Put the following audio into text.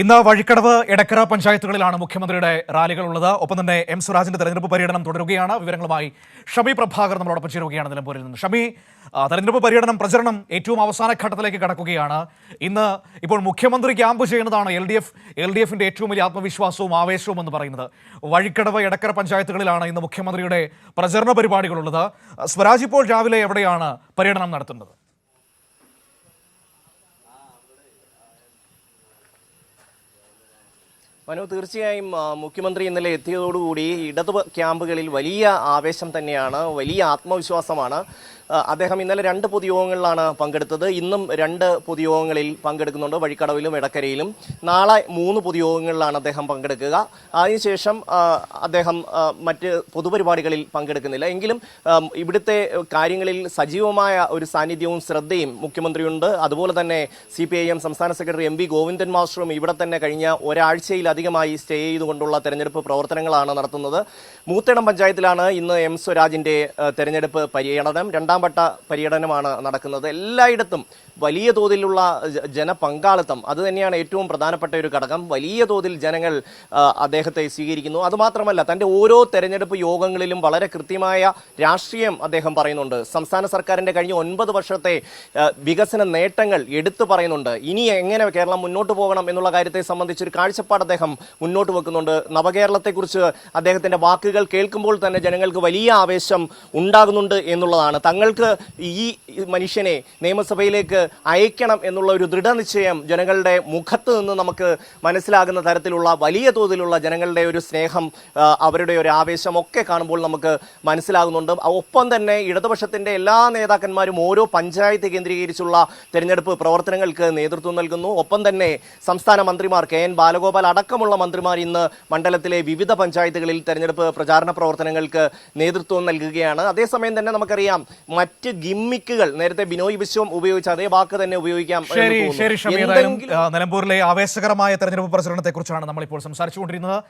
ഇന്ന് വഴിക്കടവ് എടക്കര പഞ്ചായത്തുകളിലാണ് മുഖ്യമന്ത്രിയുടെ റാലികൾ ഉള്ളത് ഒപ്പം തന്നെ എം സുരാജിന്റെ തെരഞ്ഞെടുപ്പ് പര്യടനം തുടരുകയാണ്. വിവരങ്ങളുമായി ഷമി പ്രഭാകർ നമ്മളോടൊപ്പം ചേരുകയാണ് നിലമ്പൂരിൽ നിന്ന്. ഷമി തെരഞ്ഞെടുപ്പ് പര്യടനം പ്രചരണം ഏറ്റവും അവസാന ഘട്ടത്തിലേക്ക് കടക്കുകയാണ്. ഇന്ന് ഇപ്പോൾ മുഖ്യമന്ത്രി ക്യാമ്പ് ചെയ്യുന്നതാണ് L D F L D എഫിന്റെ ഏറ്റവും വലിയ ആത്മവിശ്വാസവും ആവേശവും എന്ന് പറയുന്നത്. വഴിക്കടവ് എടക്കര പഞ്ചായത്തുകളിലാണ് ഇന്ന് മുഖ്യമന്ത്രിയുടെ പ്രചരണ പരിപാടികളുള്ളത്. സ്വരാജ് ഇപ്പോൾ രാവിലെ എവിടെയാണ് പര്യടനം നടത്തുന്നത്? മനു തീർച്ചയായും മുഖ്യമന്ത്രി ഇന്നലെ എത്തിയതോടുകൂടി ഇടതു ക്യാമ്പുകളിൽ വലിയ ആവേശം തന്നെയാണ് വലിയ ആത്മവിശ്വാസമാണ്. അദ്ദേഹം ഇന്നലെ രണ്ട് പൊതുയോഗങ്ങളിലാണ് പങ്കെടുത്തത്. ഇന്നും രണ്ട് പൊതുയോഗങ്ങളിൽ പങ്കെടുക്കുന്നുണ്ട്. വഴിക്കടവിലും ഇടക്കരയിലും നാളെ മൂന്ന് പൊതുയോഗങ്ങളിലാണ് അദ്ദേഹം പങ്കെടുക്കുക. അതിനുശേഷം അദ്ദേഹം മറ്റ് പൊതുപരിപാടികളിൽ പങ്കെടുക്കുന്നില്ല. എങ്കിലും ഇവിടുത്തെ കാര്യങ്ങളിൽ സജീവമായ ഒരു സാന്നിധ്യവും ശ്രദ്ധയും മുഖ്യമന്ത്രിയുണ്ട്. അതുപോലെ തന്നെ സി പി ഐ എം സംസ്ഥാന സെക്രട്ടറി എം വി ഗോവിന്ദൻ മാസ്റ്ററും ഇവിടെ തന്നെ കഴിഞ്ഞ ഒരാഴ്ചയിലധികമായി സ്റ്റേ ചെയ്തുകൊണ്ടുള്ള തെരഞ്ഞെടുപ്പ് പ്രവർത്തനങ്ങളാണ് നടത്തുന്നത്. മൂത്തേടം പഞ്ചായത്തിലാണ് ഇന്ന് എം സ്വരാജിന്റെ തെരഞ്ഞെടുപ്പ് പര്യടനം. രണ്ടാം വട്ട പര്യടനമാണ് നടക്കുന്നത്. എല്ലായിടത്തും വലിയ തോതിലുള്ള ജനപങ്കാളിത്തം അത് തന്നെയാണ് ഏറ്റവും പ്രധാനപ്പെട്ട ഒരു ഘടകം. വലിയ തോതിൽ ജനങ്ങൾ അദ്ദേഹത്തെ സ്വീകരിക്കുന്നു. അതുമാത്രമല്ല തന്റെ ഓരോ തെരഞ്ഞെടുപ്പ് യോഗങ്ങളിലും വളരെ കൃത്യമായ രാഷ്ട്രീയം അദ്ദേഹം പറയുന്നുണ്ട്. സംസ്ഥാന സർക്കാരിന്റെ കഴിഞ്ഞ ഒൻപത് വർഷത്തെ വികസന നേട്ടങ്ങൾ എടുത്തു പറയുന്നുണ്ട്. ഇനി എങ്ങനെ കേരളം മുന്നോട്ട് പോകണം എന്നുള്ള കാര്യത്തെ സംബന്ധിച്ചൊരു കാഴ്ചപ്പാട് അദ്ദേഹം മുന്നോട്ട് വെക്കുന്നുണ്ട്. നവകേരളത്തെക്കുറിച്ച് അദ്ദേഹത്തിന്റെ വാക്കുകൾ കേൾക്കുമ്പോൾ തന്നെ ജനങ്ങൾക്ക് വലിയ ആവേശം ഉണ്ടാകുന്നുണ്ട് എന്നുള്ളതാണ് തങ്ങൾക്ക് ഈ മനുഷ്യനെ നിയമസഭയിലേക്ക് അയക്കണം എന്നുള്ള ഒരു ദൃഢനിശ്ചയം ജനങ്ങളുടെ മുഖത്ത് നിന്ന് നമുക്ക് മനസ്സിലാകുന്ന തരത്തിലുള്ള വലിയ തോതിലുള്ള ജനങ്ങളുടെ ഒരു സ്നേഹം അവരുടെ ഒരു ആവേശമൊക്കെ കാണുമ്പോൾ നമുക്ക് മനസ്സിലാകുന്നുണ്ട്. ഒപ്പം തന്നെ ഇടതുപക്ഷത്തിന്റെ എല്ലാ നേതാക്കന്മാരും ഓരോ പഞ്ചായത്ത് കേന്ദ്രീകരിച്ചുള്ള തെരഞ്ഞെടുപ്പ് പ്രവർത്തനങ്ങൾക്ക് നേതൃത്വം നൽകുന്നു. ഒപ്പം തന്നെ സംസ്ഥാന മന്ത്രിമാർ കെ എൻ ബാലഗോപാൽ അടക്കമുള്ള മന്ത്രിമാർ ഇന്ന് മണ്ഡലത്തിലെ വിവിധ പഞ്ചായത്തുകളിൽ തെരഞ്ഞെടുപ്പ് പ്രചാരണ പ്രവർത്തനങ്ങൾക്ക് നേതൃത്വം നൽകുകയാണ്. അതേസമയം തന്നെ നമുക്കറിയാം മറ്റ് ഗിമ്മിക്കുകൾ നേരത്തെ ബിനോയ് വിശ്വം ഉപയോഗിച്ച അതേ വാക്ക് തന്നെ ഉപയോഗിക്കാം ശരി. ശരി നിലമ്പൂരിലെ ആവേശകരമായ തെരഞ്ഞെടുപ്പ് പ്രചരണത്തെക്കുറിച്ചാണ് നമ്മളിപ്പോൾ സംസാരിച്ചുകൊണ്ടിരുന്നത്